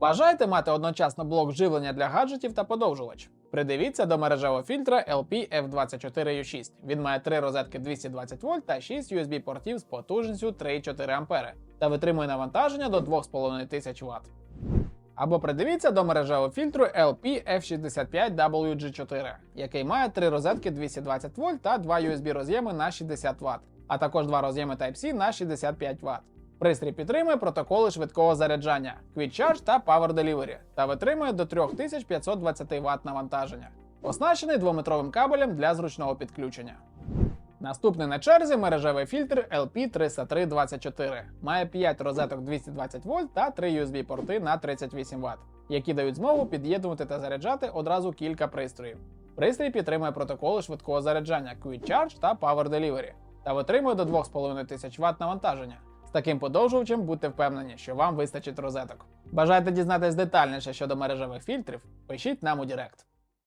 Бажаєте мати одночасно блок живлення для гаджетів та подовжувач? Придивіться до мережевого фільтра LP-F24U6. Він має три розетки 220 вольт та 6 USB портів з потужністю 3,4 А та витримує навантаження до 2500 Вт. Або придивіться до мережевого фільтру LP-F65WG4, який має три розетки 220 вольт та два USB роз'єми на 60 Вт, а також два роз'єми Type-C на 65 Вт. Пристрій підтримує протоколи швидкого заряджання Quick Charge та Power Delivery та витримує до 3520 Вт навантаження. Оснащений двометровим кабелем для зручного підключення. Наступний на черзі мережевий фільтр LP30324. Має 5 розеток 220 вольт та 3 USB порти на 38 Вт, які дають змогу під'єднувати та заряджати одразу кілька пристроїв. Пристрій підтримує протоколи швидкого заряджання Quick Charge та Power Delivery та витримує до 2500 Вт навантаження. З таким подовжувачем будьте впевнені, що вам вистачить розеток. Бажаєте дізнатись детальніше щодо мережевих фільтрів? Пишіть нам у Директ.